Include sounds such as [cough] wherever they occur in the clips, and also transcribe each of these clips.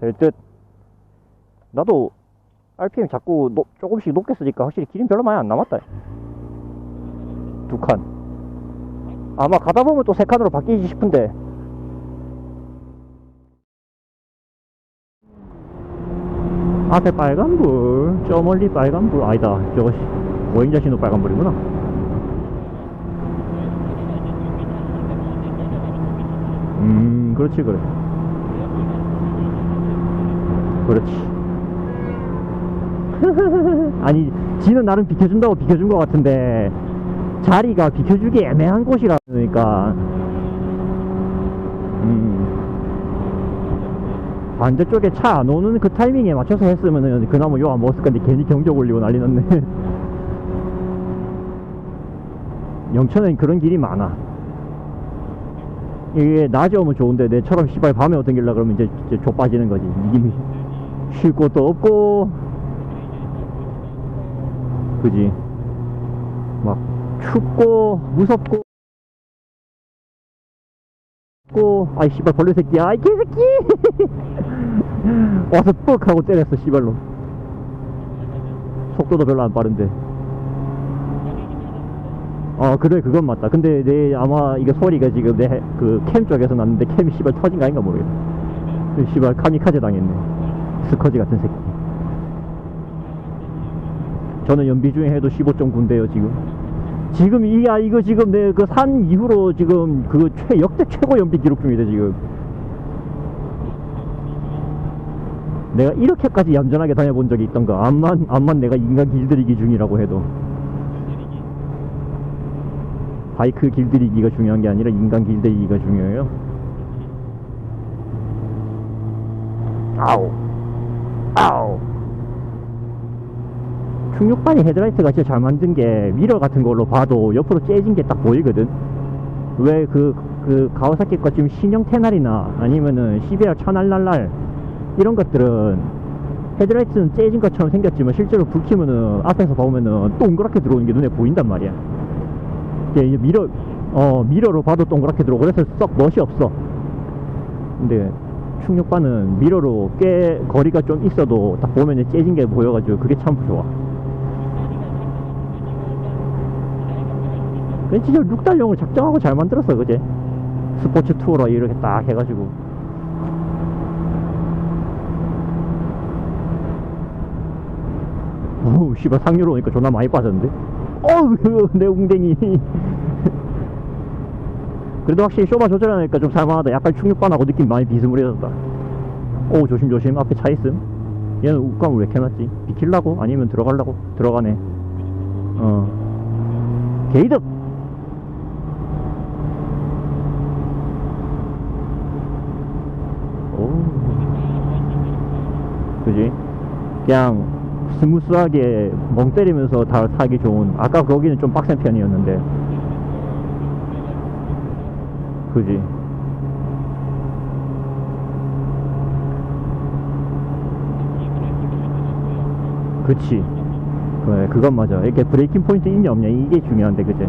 될 듯. 나도 RPM 자꾸 노- 조금씩 높게 쓰니까 확실히 기름 별로 많이 안 남았다. 두 칸. 아마 가다 보면 또 세 칸으로 바뀌지 싶은데. 앞에 빨간불, 저 멀리 빨간불, 아니다. 저거 보행자 신호 빨간불이구나. 음, 그렇지, 그래. 그렇지. [laughs] 아니, 지는 나름 비켜준다고 비켜준 것 같은데, 자리가 비켜주기 애매한 곳이라 그러니까, 음. 반대쪽에 차 안 오는 그 타이밍에 맞춰서 했으면은 그나마 욕안 먹었을 건데 괜히 경적 올리고 난리 났네. [laughs] 영천엔 그런 길이 많아. 이게 낮에 오면 좋은데 내처럼 시발 밤에 어떤 길라 그러면 이제, 이제 좁 빠지는 거지. 쉴 곳도 없고, 그지. 막 춥고 무섭고. 고. 아이 씨발 벌레 새끼야 아이 개새끼! [laughs] 와서 뻑 하고 때렸어 씨발로. 속도도 별로 안 빠른데. 어 그래 그건 맞다. 근데 내 아마 이게 소리가 지금 내 그 캠 쪽에서 났는데 캠이 씨발 터진 거 아닌가 모르겠어 그 씨발 카미카제 당했네 스커지 같은 새끼 저는 연비 중에 해도 15.9인데요 지금 지금 이, 아, 이거 지금 내 그 산 이후로 지금 그 최, 역대 최고 연비 기록 중이다, 지금. 내가 이렇게까지 얌전하게 다녀본 적이 있던가. 암만, 암만 내가 인간 길들이기 중이라고 해도. 바이크 길들이기가 중요한 게 아니라 인간 길들이기가 중요해요. 아우. 아우. 충육반이 헤드라이트가 진짜 잘 만든 게 미러 같은 걸로 봐도 옆으로 째진 게 딱 보이거든. 왜 그 그 가와사키 거 지금 신형 테날이나 아니면은 CBR 천알랄랄 이런 것들은 헤드라이트는 째진 것처럼 생겼지만 실제로 불 켜면은 앞에서 보면은 동그랗게 들어오는 게 눈에 보인단 말이야. 이게 미러 어 미러로 봐도 동그랗게 들어오고 그래서 썩 멋이 없어. 근데 충육반은 미러로 꽤 거리가 좀 있어도 딱 보면 째진 게 보여가지고 그게 참 좋아. 그냥 진짜 룩달용을 작정하고 잘 만들었어, 그제? 스포츠 투어라 이렇게 딱 해가지고. 어우, 씨발, 상류로 오니까 존나 많이 빠졌는데? 어우, [laughs] 내 웅댕이. 그래도 확실히 쇼바 조절하니까 좀 살만하다. 약간 충격반하고 느낌 많이 비스무리해졌다. 오, 조심조심. 앞에 차 있음. 얘는 우감을 왜 이렇게 놨지? 비킬라고? 아니면 들어가려고? 들어가네. 어. 게이득! 오. 그지? 그냥 스무스하게 멍 때리면서 다 타기 좋은 아까 거기는 좀 빡센 편이었는데 그지? 그치. 그래 그건 맞아. 이렇게 브레이킹 포인트 있냐 없냐 이게 중요한데 그제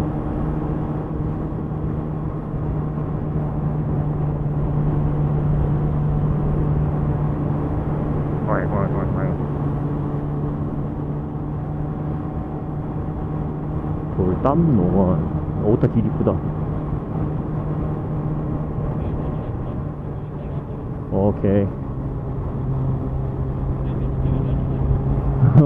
돌담 농원. 오다 길 이쁘다 오케이.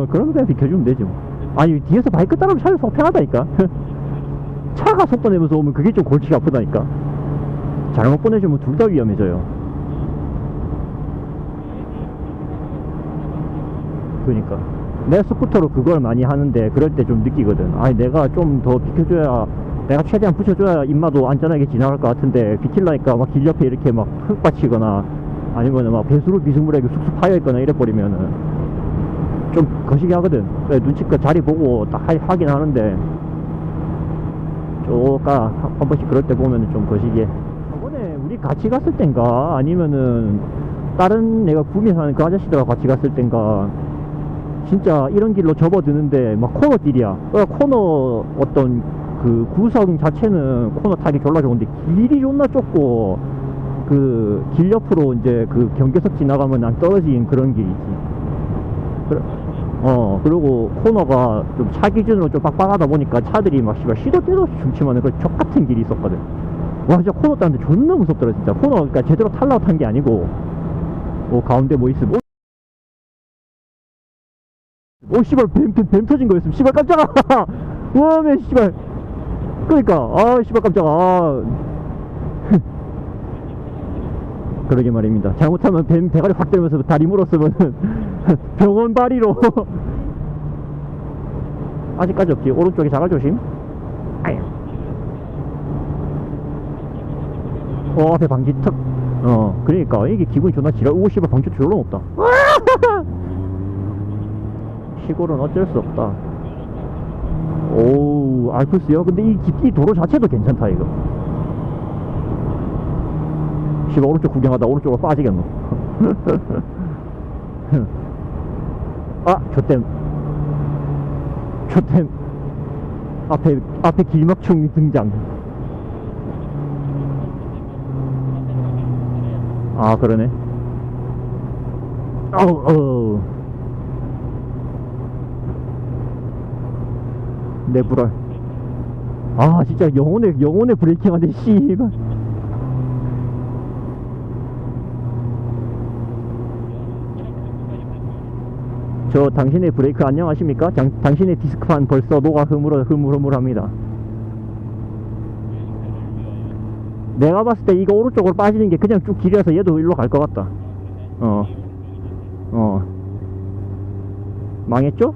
그럼 그냥 비켜주면 되지 뭐. 아니 뒤에서 바이크 따라오면 차를 속 편하다니까. [laughs] 차가 속도 내면서 오면 그게 좀 골치가 아프다니까. 잘못 보내주면 둘 다 위험해져요. 그러니까. 내 스쿠터로 그걸 많이 하는데 그럴 때 좀 느끼거든. 아니 내가 좀 더 비켜줘야 내가 최대한 붙여줘야 인마도 안전하게 지나갈 것 같은데 비킬라니까 막 길 옆에 이렇게 막 흙 받치거나 아니면은 막 배수로 비스무리하게 쑥쑥 파여있거나 이래버리면은 좀 거시기 하거든. 그래 눈치껏 자리 보고 딱 하- 하긴 하는데 쪼까 한- 한 번씩 그럴 때 보면은 좀 거시기해 저번에 우리 같이 갔을 땐가? 아니면은 다른 내가 사는 그 아저씨들하고 같이 갔을 땐가? 진짜 이런 길로 접어드는데 막 코너길이야. 그러니까 코너 어떤 그 구성 자체는 코너 타기 졸라 좋은데 길이 존나 좁고 그 길 옆으로 이제 그 경계석 지나가면 난 떨어진 그런 길이지. 어, 그리고 코너가 좀 차 기준으로 좀 빡빡하다 보니까 차들이 막 씨발 시도 때도 없이 중침하는 그런 족 같은 길이 있었거든. 와, 진짜 코너 따는데 존나 무섭더라, 진짜. 코너, 그러니까 제대로 탈라고 탄 게 아니고, 어, 가운데 뭐 있으면, 오, 오, 씨발, 뱀, 뱀, 뱀 터진 거였음. 씨발, 깜짝아! [laughs] 와, 맨, 씨발. 그니까, 아, 씨발, 깜짝아. 아. 그러게 말입니다. 잘못하면 뱀 대가리 확 때리면서 다리 물었으면 [laughs] 병원 발이로. [laughs] 아직까지 없지. 오른쪽에 자갈 조심. 아야. 어, 앞에 방지 턱. 어, 그러니까 이게 기분이 존나 지라. 오, 씨발, 방지 졸라 없다. [laughs] 시골은 어쩔 수 없다. 오, 알프스요? 근데 이, 기- 이 도로 자체도 괜찮다, 이거. 씨발, 오른쪽 구경하다 오른쪽으로 빠지겠노. [laughs] 아, 조땜. 조땜. 앞에, 앞에 길막충이 등장. 아, 그러네. 어우, 어우. 내 불알. 아, 진짜 영혼의, 영혼의 브레이킹 한데, 씨발. 저 당신의 브레이크 안녕하십니까? 장, 당신의 디스크판 벌써 녹아 흐물어 흐물흐물합니다. 내가 봤을 때 이거 오른쪽으로 빠지는 게 그냥 쭉 길이라서 얘도 일로 갈 것 같다. 어. 어. 망했죠?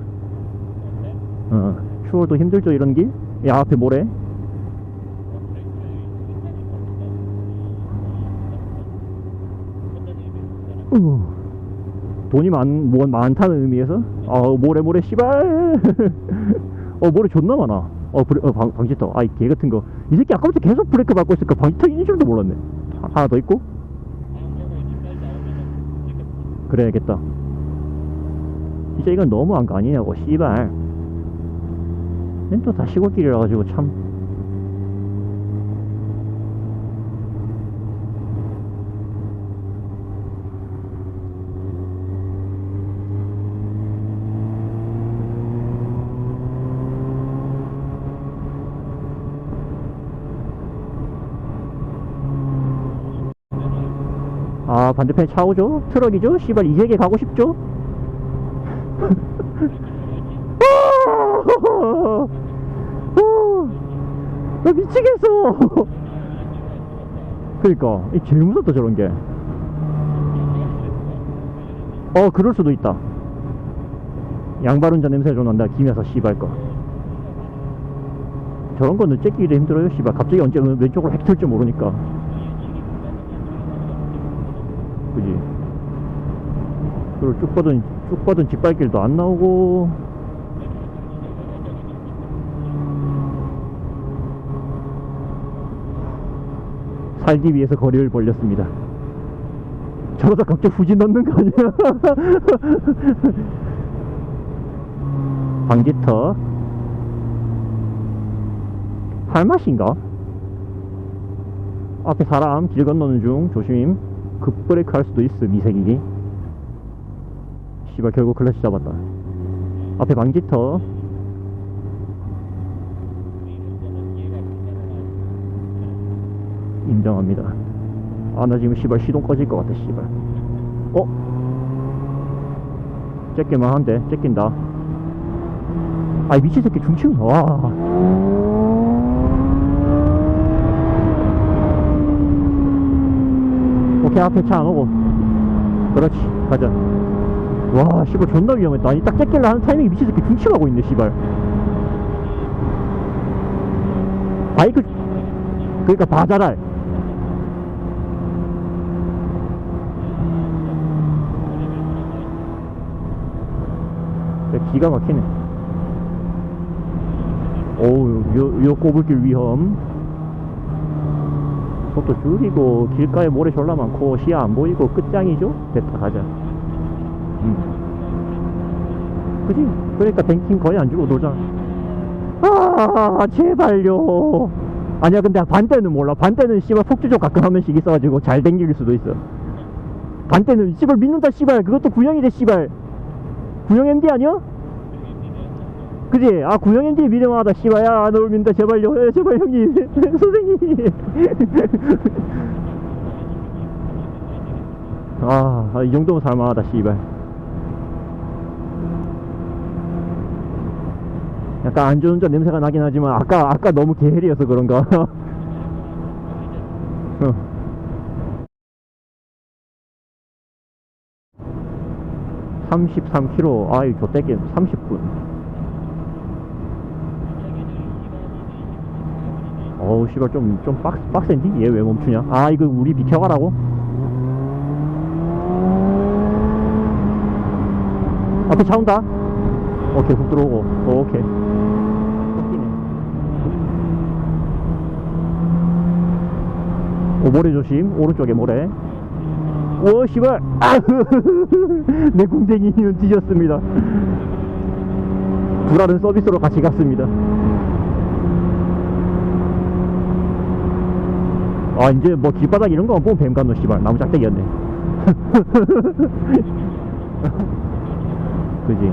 어. 추월도 힘들죠, 이런 길? 야, 앞에 뭐래? 우. 돈이 많, 뭐, 많다는 의미에서? [laughs] 어, 모래, 모래, 씨발! 어, 모래 존나 많아. 어, 브레, 어 방, 방지턱. 아이, 개 같은 거. 이 새끼 아까부터 계속 브레이크 밟고 있으니까 방지턱 있는 줄도 몰랐네. 하- 하나 더 있고? 그래야겠다. 진짜 이건 너무한 거 아니냐고, 씨발. 또 다 시골길이라 가지고 참. 아 반대편에 차 오죠? 트럭이죠? 씨발 이세계 가고 싶죠? 나 미치겠어! 그니까 이 제일 무섭다 저런 게 어 그럴 수도 있다. 양발 운전 냄새 좀 난다 김에서 씨발 거. 저런 거는 째기도 힘들어요 씨발. 갑자기 언제 왼쪽으로 획 틀지 모르니까 그지? 그리고 쭉 뻗은 쭉 뻗은 직발길도 안 나오고. 살기 위해서 거리를 벌렸습니다. 저러다 갑자기 후진 넣는 거 아니야? [laughs] 방지터. 할맛인가? 앞에 사람 길 건너는 중 조심 급브레이크 할 수도 있음 이 색이 씨발 결국 클래시 잡았다. 앞에 방지터. 인정합니다. 아 나 지금 씨발 시동 꺼질 것 같아 씨발. 어? 째기만 한데 째낀다. 아이 미친 새끼 중치는 와 오케이 앞에 차 안 오고. 그렇지 가자. 와 씨발 존나 위험했다. 아니 딱 째길라 하는 타이밍에 미친 새끼 중치하고 있네 씨발. 바이크 그러니까 바자랄. 기가 막히네. 오우 요, 요 꼬불길 위험 속도 줄이고 길가에 모래 졸라 많고 시야 안 보이고 끝장이죠? 됐다 가자 음. 그지? 그러니까 뱅킹 거의 안 주고 놀자 아 제발요 아니야 근데 반대는 몰라 반대는 씨발 폭주족 가끔 한 번씩 있어가지고 잘 댕길 수도 있어 반대는 씨발 믿는다 씨발 그것도 구형이래 씨발 구형 MD 아니야? 그지? 아 구형 MD 믿음하다 씨발 야널 믿는다 제발요 야, 제발 형님. [laughs] 선생님. 아, 아, 이 정도면 살만하다 씨발. 약간 안전운전 냄새가 나긴 하지만 아까 아까 너무 게으리여서 그런가? [laughs] 어. (33km) 아이 저때게 (30분) 어우 씨발 좀 좀 빡, 빡센디? 얘 왜 멈추냐? 아 이거 우리 비켜가라고? 앞에 차 온다. 오케이 훅 들어오고. 오케이. 꺾이네 오 모래 조심. 오른쪽에 모래. 오 씨발. 내 궁뎅이는 뒤졌습니다. 불알은 서비스로 같이 갔습니다 아 이제 뭐 길바닥 이런 거만 보면 뱀 간노 씨발. 나무 짝대기였네. [laughs] 그지?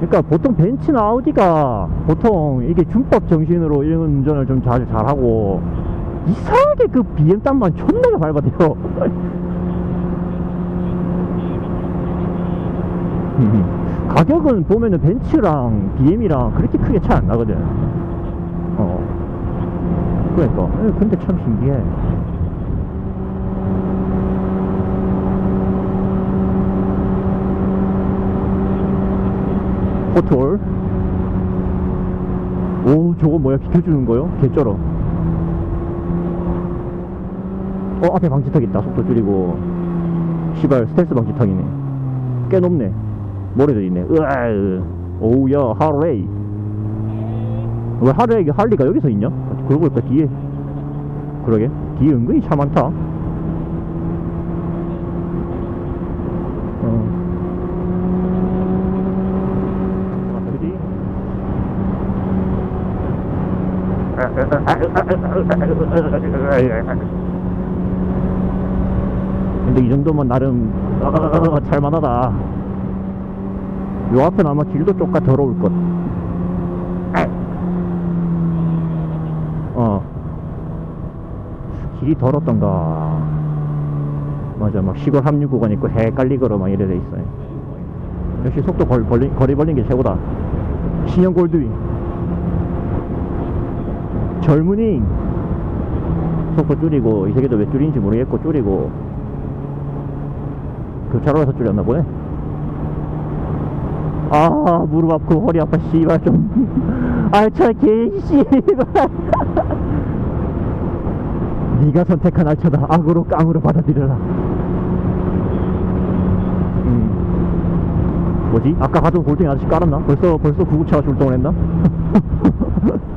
그러니까 보통 벤츠나 아우디가 보통 이게 준법 정신으로 이런 운전을 좀잘 잘하고 이상하게 그 BM 땀만 존나게 밟아대요. [laughs] 가격은 보면은 벤츠랑 BM이랑 그렇게 크게 차이 안 나거든. 어 그러니까 에, 근데 참 신기해. 포톨 오 저거 뭐야? 비켜주는 거요? 개쩔어. 어 앞에 방지턱 있다. 속도 줄이고. 시발 스텔스 방지턱이네. 꽤 높네. 모래도 있네. 으아 오우야 하레이. 왜 하레이 할리가 여기서 있냐? 그러고 보니까 뒤에. 그러게. 뒤에 은근히 차 많다. 어. 근데 이 정도면 나름 잘만하다. 요 앞은 아마 길도 쪼까 더러울 것 어. 길이 더럽던가. 맞아, 막 시골 합류 구간 있고 헷갈리거로 막 이래 돼 있어요. 역시 속도 걸, 벌리, 거리 벌린 게 최고다. 신형 골드윙. 젊은이. 속도 줄이고, 이 새끼도 왜 줄인지 모르겠고, 줄이고. 교차로에서 줄였나 보네. 아, 무릎 아프고 허리 아파, 씨발, 좀. [laughs] 아, 차, 개, 씨발. 네가 선택한 알차다. 악으로 깡으로 받아들여라. 음. 뭐지? 아까 가던 골뱅이 아저씨 깔았나? 벌써, 벌써 구급차가 출동을 했나? [laughs]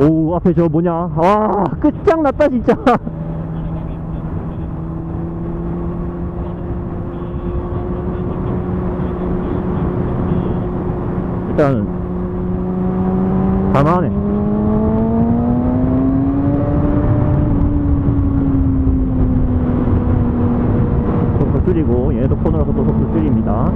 오, 앞에 저 뭐냐? 아, 끝장났다, 진짜. [laughs] 일단은 가만하네 속도 줄이고 얘네도 코너라서 또 속도 줄입니다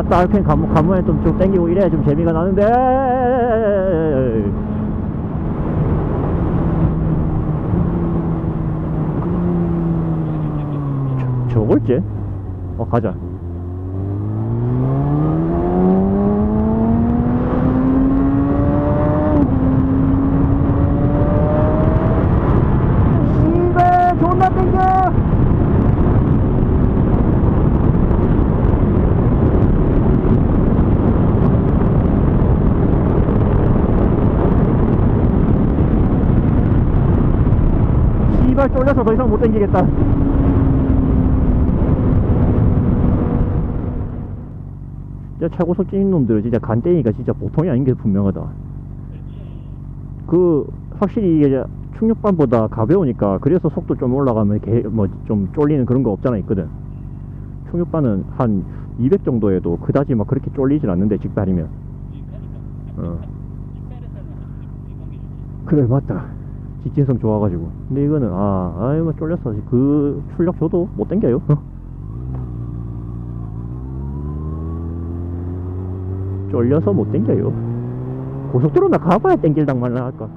아, 딸펜 가무, 가무에 좀, 좀 땡기고 이래 좀 재미가 나는데. 저, 저걸지? 어, 가자. 씨발, 존나 땡겨! 씨발 쫄려서 더 이상 못 당기겠다. 진짜 최고속 찐 놈들은 진짜 간땡이가 진짜 보통이 아닌 게 분명하다. 그 확실히 이게 충육반보다 가벼우니까 그래서 속도 좀 올라가면 뭐 좀 쫄리는 그런 거 없잖아 있거든. 충육반은 한 200 정도에도 그다지 막 그렇게 쫄리질 않는데 직발이면. 어. 그래 맞다. 직진성 좋아가지고. 근데 이거는 아 아이 뭐 쫄렸어. 그 출력 줘도 못 당겨요. 어. [laughs] 쫄려서 못 당겨요. 고속도로나 가봐야 땡길당 말라 할까.